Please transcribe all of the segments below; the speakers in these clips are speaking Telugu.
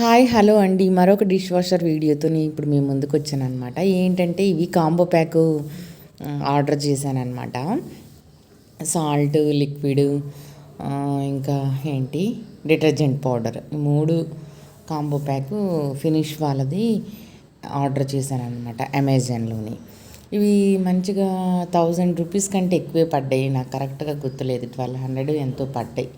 హాయ్ హలో అండి. మరొక డిష్ వాషర్ వీడియోతో ఇప్పుడు మేము ముందుకు వచ్చాను అనమాట ఏంటంటే ఇవి కాంబో ప్యాక్ ఆర్డర్ చేశానమాట సాల్ట్ లిక్విడ్ ఇంకా ఏంటి? Detergent powder. ఈ మూడు కాంబో ప్యాక్ ఫినిష్ వాళ్ళది ఆర్డర్ చేశానమాట అమెజాన్లోని. ఇవి మంచిగా థౌజండ్ రూపీస్ కంటే ఎక్కువే పడ్డాయి. నాకు కరెక్ట్గా గుర్తులేదు. ట్వెల్వ్ హండ్రెడ్ ఎంతో పడ్డాయి.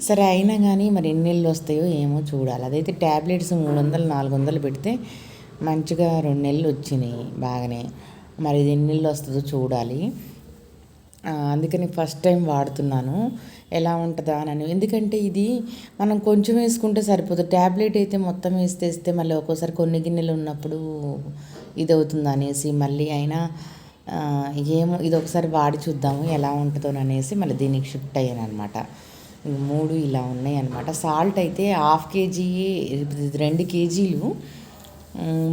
సరే అయినా కానీ మరి ఎన్ని నెలలు వస్తాయో ఏమో చూడాలి. అదైతే ట్యాబ్లెట్స్ మూడు వందలు నాలుగు వందలు పెడితే మంచిగా రెండు నెలలు వచ్చినాయి బాగానే. మరి ఇది ఎన్ని నెలలు వస్తుందో చూడాలి. అందుకని ఫస్ట్ టైం వాడుతున్నాను. ఎలా ఉంటుందా అని ఎందుకంటే ఇది మనం కొంచెం వేసుకుంటే సరిపోతుంది ట్యాబ్లెట్ అయితే మొత్తం వేస్తే మళ్ళీ ఒక్కోసారి కొన్ని గిన్నెలు ఉన్నప్పుడు ఇది అవుతుంది అనేసి మళ్ళీ అయినా ఏమో ఇది ఒకసారి వాడి చూద్దాము ఎలా ఉంటుందో అనేసి మళ్ళీ దీనికి షిఫ్ట్ అయ్యాను అనమాట మూడు ఇలా ఉన్నాయి అనమాట సాల్ట్ అయితే హాఫ్ కేజీ రెండు కేజీలు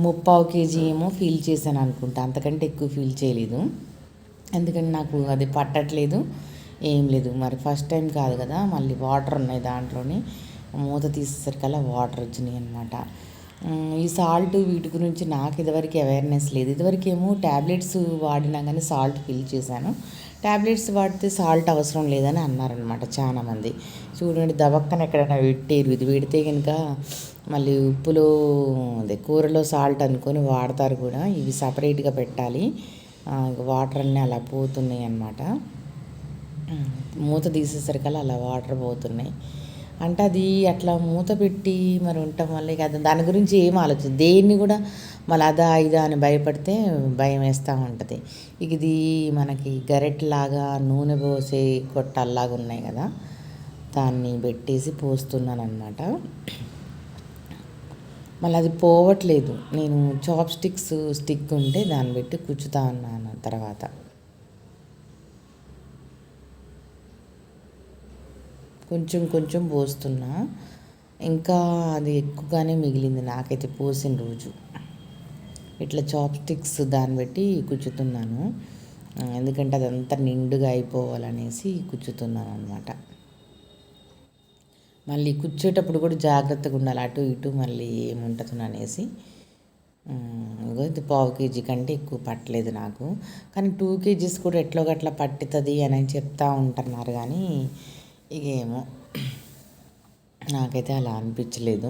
ముప్పావు కేజీ ఏమో ఫీల్ చేశాను అనుకుంటా. అంతకంటే ఎక్కువ ఫీల్ చేయలేదు. ఎందుకంటే నాకు అది పట్టట్లేదు ఏం లేదు. మరి ఫస్ట్ టైం కాదు కదా మళ్ళీ వాటర్ ఉన్నాయి దాంట్లోనే. మూత తీసేసరికల్లా వాటర్ వచ్చినాయి అనమాట ఈ సాల్ట్ వీటి గురించి నాకు ఇదివరకు అవేర్నెస్ లేదు. ఇదివరకు ఏమో ట్యాబ్లెట్స్ వాడినా కానీ సాల్ట్ ఫిల్ చేశాను. ట్యాబ్లెట్స్ వాడితే సాల్ట్ అవసరం లేదని అన్నారనమాట చాలామంది. చూడండి దవక్కన ఎక్కడైనా పెట్టి ఇది పెడితే కనుక మళ్ళీ ఉప్పులో అదే కూరలో సాల్ట్ అనుకొని వాడతారు కూడా. ఇవి సపరేట్గా పెట్టాలి. వాటర్ అన్నీ అలా పోతున్నాయి అన్నమాట మూత తీసేసరికల్లా అలా వాటర్ పోతున్నాయి. అంటే అది అట్లా మూత పెట్టి మరి ఉండటం వల్ల ఇక అది దాని గురించి ఏం ఆలోచన దేన్ని కూడా మళ్ళీ అదా ఇదా అని భయపడితే భయం వేస్తూ ఉంటుంది. ఇక ఇది మనకి గరెట్లాగా నూనె పోసే కొట్టల్లాగా ఉన్నాయి కదా. దాన్ని పెట్టేసి పోస్తున్నాను అనమాట మళ్ళీ అది పోవట్లేదు. నేను చాప్ స్టిక్స్ స్టిక్ ఉంటే దాన్ని పెట్టి కుచ్చుతా ఉన్నాను తర్వాత. కొంచెం కొంచెం పోస్తున్నా. ఇంకా అది ఎక్కువగానే మిగిలింది. నాకైతే పోసిన రోజు. ఇట్లా చాప్ స్టిక్స్ దాన్ని పెట్టి కుచ్చుతున్నాను ఎందుకంటే అదంతా నిండుగా అయిపోవాలనేసి కూర్చుతున్నాను అనమాట మళ్ళీ కూర్చేటప్పుడు కూడా జాగ్రత్తగా ఉండాలి. అటు ఇటు మళ్ళీ ఏముంటుంది అనేసి. ఇది పావు కేజీ కంటే ఎక్కువ పట్టలేదు నాకు. కానీ టూ కేజీస్ కూడా ఎట్లో గట్లా పట్టుతుంది అని చెప్తా ఉంటున్నారు. కానీ ఇక ఏమో నాకైతే అలా అనిపించలేదు.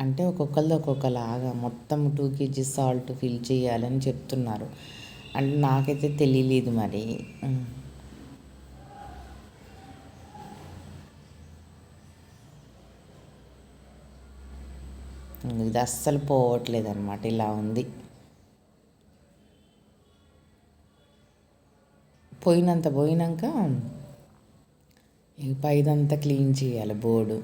అంటే ఒక్కొక్కరిది ఒక్కొక్కలాగా మొత్తం టూ కేజీస్ సాల్ట్ ఫిల్ చేయాలని చెప్తున్నారు. అంటే నాకైతే తెలియలేదు మరి. ఇది అస్సలు పోవట్లేదు అనమాట ఇలా ఉంది. పోయినంత పోయినాక ఇక పైదంతా క్లీన్ చేయాలి బోర్డు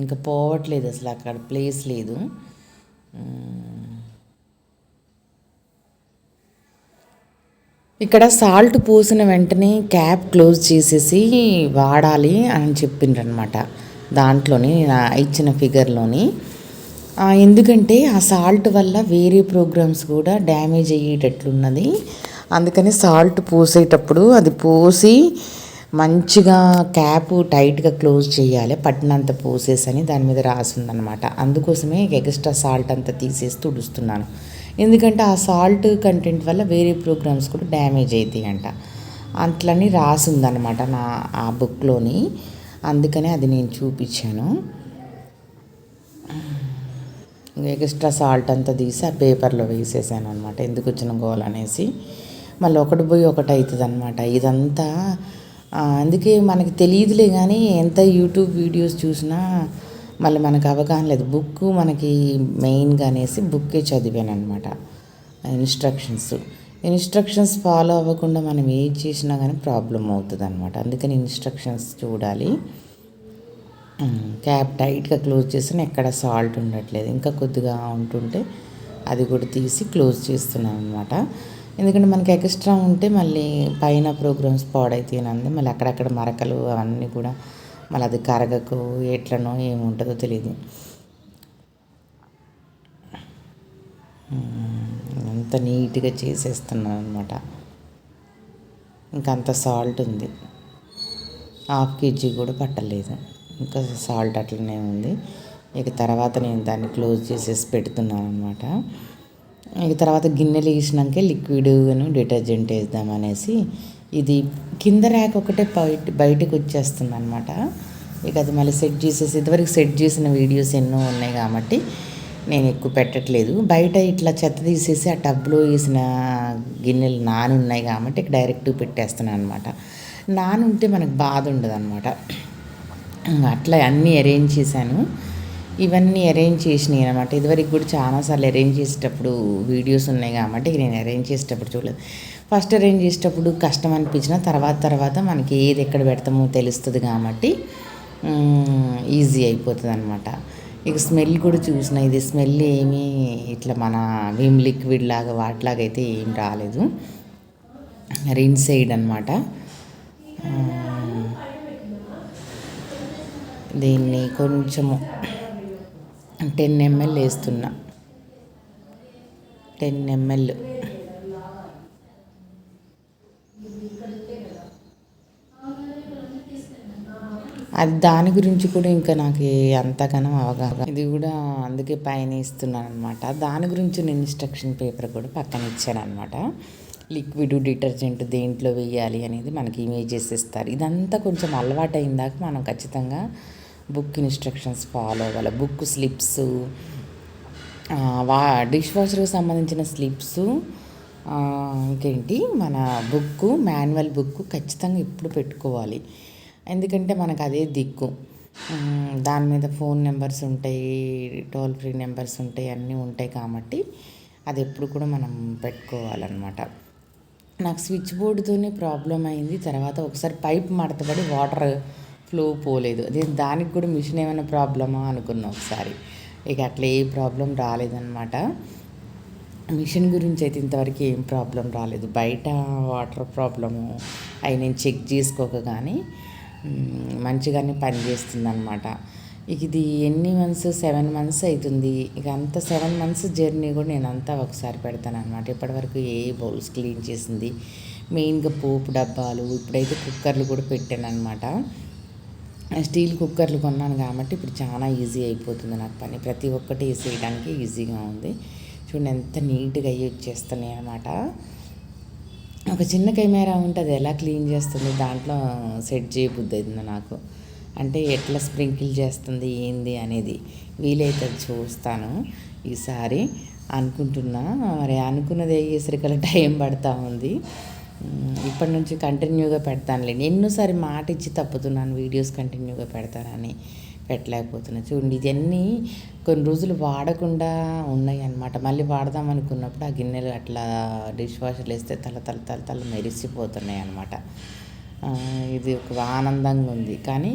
ఇంకా పోవట్లేదు అసలు అక్కడ ప్లేస్ లేదు. ఇక్కడ సాల్ట్ పోసిన వెంటనే క్యాప్ క్లోజ్ చేసేసి వాడాలి అని చెప్పిండ్రనమాట దాంట్లోని ఇచ్చిన ఫిగర్లోని. ఎందుకంటే ఆ సాల్ట్ వల్ల వేరే ప్రోగ్రామ్స్ కూడా డ్యామేజ్ అయ్యేటట్లున్నది. అందుకని సాల్ట్ పోసేటప్పుడు అది పోసి మంచిగా క్యాప్ టైట్గా క్లోజ్ చేయాలి. పట్టినంత పోసేసని దాని మీద రాసిందనమాట అందుకోసమే ఎక్స్ట్రా సాల్ట్ అంతా తీసేసి తుడుస్తున్నాను. ఎందుకంటే ఆ సాల్ట్ కంటెంట్ వల్ల వేరే ప్రోగ్రామ్స్ కూడా డ్యామేజ్ అవుతాయి అంట అట్లని రాసిందనమాట నా ఆ బుక్లోని. అందుకనే అది నేను చూపించాను. ఎక్స్ట్రా సాల్ట్ అంతా తీసి ఆ పేపర్లో వేసేసాను అనమాట ఎందుకు వచ్చిన గోల్ అనేసి. మళ్ళీ ఒకటి పోయి ఒకటి అవుతుంది అనమాట ఇదంతా అందుకే మనకి తెలియదులే కానీ ఎంత యూట్యూబ్ వీడియోస్ చూసినా మళ్ళీ మనకు అవగాహన లేదు. బుక్ మనకి మెయిన్గా అనేసి బుక్కే చదివాను అనమాట ఇన్స్ట్రక్షన్స్. ఇన్స్ట్రక్షన్స్ ఫాలో అవ్వకుండా మనం ఏది చేసినా కానీ ప్రాబ్లం అవుతుంది అనమాట అందుకని ఇన్స్ట్రక్షన్స్ చూడాలి. క్యాప్ టైట్గా క్లోజ్ చేసిన ఎక్కడ సాల్ట్ ఉండట్లేదు. ఇంకా కొద్దిగా ఉంటుంటే అది కూడా తీసి క్లోజ్ చేస్తున్నాను అనమాట ఎందుకంటే మనకి ఎక్స్ట్రా ఉంటే మళ్ళీ పైన ప్రోగ్రామ్స్ పాడైతేనంది మళ్ళీ అక్కడక్కడ మరకలు అవన్నీ కూడా మళ్ళీ అది కరగకు ఎట్లనో ఏముంటుందో తెలియదు అంత నీట్గా చేసేస్తున్నాను అనమాట ఇంకంత సాల్ట్ ఉంది. హాఫ్ కేజీ కూడా పట్టలేదు. ఇంకా సాల్ట్ అట్లనే ఉంది. ఇక తర్వాత నేను దాన్ని క్లోజ్ చేసేసి పెడుతున్నాను అనమాట ఇక తర్వాత గిన్నెలు వేసినాకే లిక్విడ్ డిటర్జెంట్ వేద్దామనేసి ఇది కింద ర్యాక్ ఒకటే బయట బయటకు వచ్చేస్తుంది అనమాట ఇక అది మళ్ళీ సెట్ చేసేసి ఇదివరకు సెట్ చేసిన వీడియోస్ ఎన్నో ఉన్నాయి కాబట్టి నేను ఎక్కువ పెట్టట్లేదు. బయట ఇట్లా చెత్త తీసేసి ఆ టబ్లో వేసిన గిన్నెలు నాని ఉన్నాయి కాబట్టి డైరెక్ట్ పెట్టేస్తున్నాను అనమాట నాని ఉంటే మనకు బాధ ఉండదు అనమాట అట్లా అన్నీ అరేంజ్ చేశాను. ఇవన్నీ అరేంజ్ చేసినాయి అనమాట ఇదివరకు కూడా చాలాసార్లు అరేంజ్ చేసేటప్పుడు వీడియోస్ ఉన్నాయి కాబట్టి నేను అరేంజ్ చేసేటప్పుడు చూడలేదు. ఫస్ట్ అరేంజ్ చేసేటప్పుడు కష్టం అనిపించిన తర్వాత తర్వాత మనకి ఏది ఎక్కడ పెడతామో తెలుస్తుంది కాబట్టి ఈజీ అయిపోతుంది అనమాట ఇక స్మెల్ కూడా చూసిన ఇది స్మెల్ ఏమీ ఇట్లా మన విమ్ లిక్విడ్ లాగా వాటిలాగా అయితే ఏం రాలేదు. రిన్ సైడ్ అనమాట దీన్ని కొంచెము టెన్ ఎంఎల్ వేస్తున్నా. Ten ml. అది దాని గురించి కూడా ఇంకా నాకు అంతగానో అవగాహన ఇది కూడా అందుకే పైన ఇస్తున్నాను అనమాట దాని గురించి నేను ఇన్స్ట్రక్షన్ పేపర్ కూడా పక్కన ఇచ్చాను అనమాట లిక్విడ్ డిటర్జెంట్ దేంట్లో వేయాలి అనేది మనకి ఇమేజెస్ ఇస్తారు. ఇదంతా కొంచెం అలవాటు అయిందాక మనం ఖచ్చితంగా బుక్ ఇన్స్ట్రక్షన్స్ ఫాలో అవ్వాలి. బుక్ స్లిప్స్ వా డిష్ వాషర్కి సంబంధించిన స్లిప్స్ ఇంకేంటి మన బుక్ మాన్యువల్ బుక్ ఖచ్చితంగా ఇప్పుడు పెట్టుకోవాలి. ఎందుకంటే మనకు అదే దిక్కు. దాని మీద ఫోన్ నెంబర్స్ ఉంటాయి టోల్ ఫ్రీ నెంబర్స్ ఉంటాయి అన్నీ ఉంటాయి కాబట్టి అది ఎప్పుడు కూడా మనం పెట్టుకోవాలన్నమాట. నాకు స్విచ్ బోర్డుతోనే ప్రాబ్లం అయింది. తర్వాత ఒకసారి పైప్ మడతపడి వాటర్ ఫ్లో పోలేదు. నేను దానికి కూడా మిషన్ ఏమైనా ప్రాబ్లమా అనుకున్నా ఒకసారి. ఇక అట్లా ఏ ప్రాబ్లం రాలేదన్నమాట. మిషన్ గురించి అయితే ఇంతవరకు ఏం ప్రాబ్లం రాలేదు. బయట వాటర్ ప్రాబ్లము. అవి నేను చెక్ చేసుకోక కానీ మంచిగానే పనిచేస్తుంది అనమాట ఇక ఇది ఎన్ని మంత్స్? సెవెన్ మంత్స్ అవుతుంది ఇక అంత సెవెన్ మంత్స్ జర్నీ కూడా నేను అంతా ఒకసారి పెడతాను అనమాట ఇప్పటివరకు ఏ బౌల్స్ క్లీన్ చేసింది. మెయిన్గా పోపు డబ్బాలు ఇప్పుడైతే కుక్కర్లు కూడా పెట్టాను అనమాట స్టీల్ కుక్కర్లు కొన్నాను కాబట్టి ఇప్పుడు చాలా ఈజీ అయిపోతుంది నాకు పని. ప్రతి ఒక్కటి వేసేయడానికి ఈజీగా ఉంది. చూడండి ఎంత నీట్గా అయ్యి వచ్చేస్తున్నాయి అనమాట ఒక చిన్న కెమెరా ఉంటే అది ఎలా క్లీన్ చేస్తుంది? దాంట్లో సెట్ చేయబుద్ది అయింది నాకు? అంటే ఎట్లా స్ప్రింకిల్ చేస్తుంది? ఏంది అనేది వీలైతే చూస్తాను ఈసారి. అనుకుంటున్నా మరి అనుకున్నది అయ్యేసరికల్లా టైం పడతా ఉంది. ఇప్పటి నుంచి కంటిన్యూగా పెడతానులేండి ఎన్నోసారి మాట ఇచ్చి తప్పుతున్నాను వీడియోస్ కంటిన్యూగా పెడతానని పెట్టలేకపోతున్నా. చూడండి ఇవన్నీ కొన్ని రోజులు వాడకుండా ఉన్నాయి అన్నమాట మళ్ళీ వాడదాం అనుకున్నప్పుడు ఆ గిన్నెలు అట్లా డిష్ వాషర్లు వేస్తే తల తల తల తల మెరిసిపోతున్నాయి అనమాట ఇది ఒక ఆనందంగా ఉంది. కానీ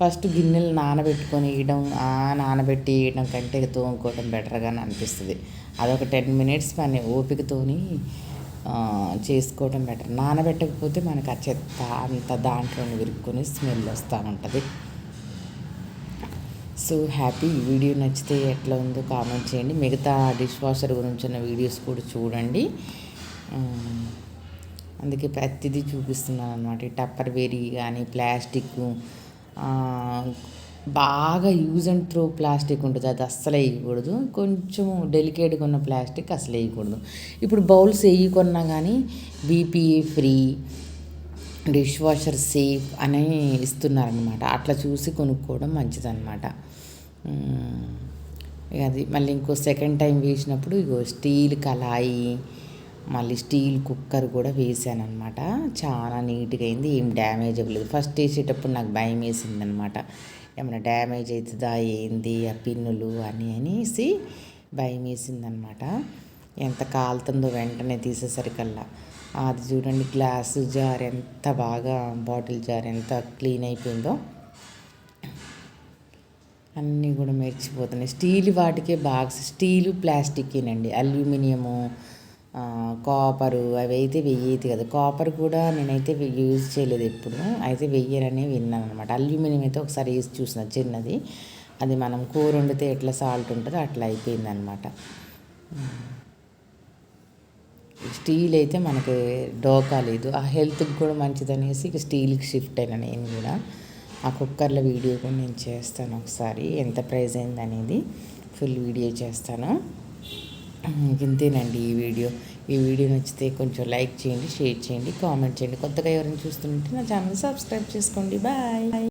ఫస్ట్ గిన్నెలు నానబెట్టుకొని వేయడం ఆ నానబెట్టి వేయడం కంటే తోముకోవడం బెటర్గా అనిపిస్తుంది. అదొక టెన్ మినిట్స్ పని ఓపికతోని చేసుకోవడం బెటర్ నానబెట్టకపోతే మనకు ఆ చెత్త అంత దాంట్లో విరుక్కుని స్మెల్ వస్తూ ఉంటుంది సో హ్యాపీ ఈ వీడియో నచ్చితే ఎట్లా ఉందో కామెంట్ చేయండి. మిగతా డిష్ వాషర్ గురించి ఉన్న వీడియోస్ కూడా చూడండి. అందుకే ప్రతిదీ చూపిస్తున్నాను అనమాట టప్పర్ వేరీ కానీ ప్లాస్టిక్ బాగా యూజ్ అండ్ త్రో ప్లాస్టిక్ ఉంటుంది. అది అస్సలు వేయకూడదు. కొంచెం డెలికేట్గా ఉన్న ప్లాస్టిక్ అసలు వేయకూడదు. ఇప్పుడు బౌల్స్ వేయకున్నా కానీ BPA free dish washer safe అని ఇస్తున్నారనమాట అట్లా చూసి కొనుక్కోవడం మంచిదన్నమాట. అది మళ్ళీ ఇంకో సెకండ్ టైం వేసినప్పుడు ఇగో స్టీల్ కళాయి మళ్ళీ స్టీల్ కుక్కర్ కూడా వేసాను అనమాట చాలా నీట్గా అయింది. ఏం డ్యామేజ్ అవ్వలేదు ఫస్ట్ వేసేటప్పుడు నాకు భయం వేసింది అనమాట ఏమైనా డ్యామేజ్ అవుతుందా ఏంది ఆ పిన్నులు అని అనేసి భయం వేసిందనమాట. ఎంత కాలుతుందో వెంటనే తీసేసరికల్లా. అది చూడండి గ్లాస్ జార్ ఎంత బాగా బాటిల్ జార్ ఎంత క్లీన్ అయిపోయిందో. అన్నీ కూడా మెరిచిపోతున్నాయి. స్టీల్ వాటికే బాక్స్ స్టీలు ప్లాస్టిక్కేనండి. అల్యూమినియము కాపరు అవి అయితే వెయ్యేది కదా. కాపర్ కూడా నేనైతే యూజ్ చేయలేదు ఎప్పుడు. అయితే వెయ్యరనే విన్నాను అనమాట అల్యూమినియం అయితే ఒకసారి వేసి చూసిన చిన్నది. అది మనం కూర వండితే ఎట్లా సాల్ట్ ఉంటుందో అట్లా అయిపోయింది అనమాట స్టీల్ అయితే మనకి డోకా లేదు. ఆ హెల్త్కి కూడా మంచిదనేసి ఇక స్టీల్కి షిఫ్ట్ అయినా నేను కూడా. ఆ కుక్కర్ల వీడియో కూడా నేను చేస్తాను ఒకసారి. ఎంత ప్రైస్ అయింది అనేది ఫుల్ వీడియో చేస్తాను. ఇంతేనండి ఈ వీడియో. ఈ వీడియో నచ్చితే కొంచెం లైక్ చేయండి షేర్ చేయండి కామెంట్ చేయండి. కొత్తగా ఎవరైనా చూస్తుంటే నా ఛానల్ సబ్స్క్రైబ్ చేసుకోండి. బాయ్.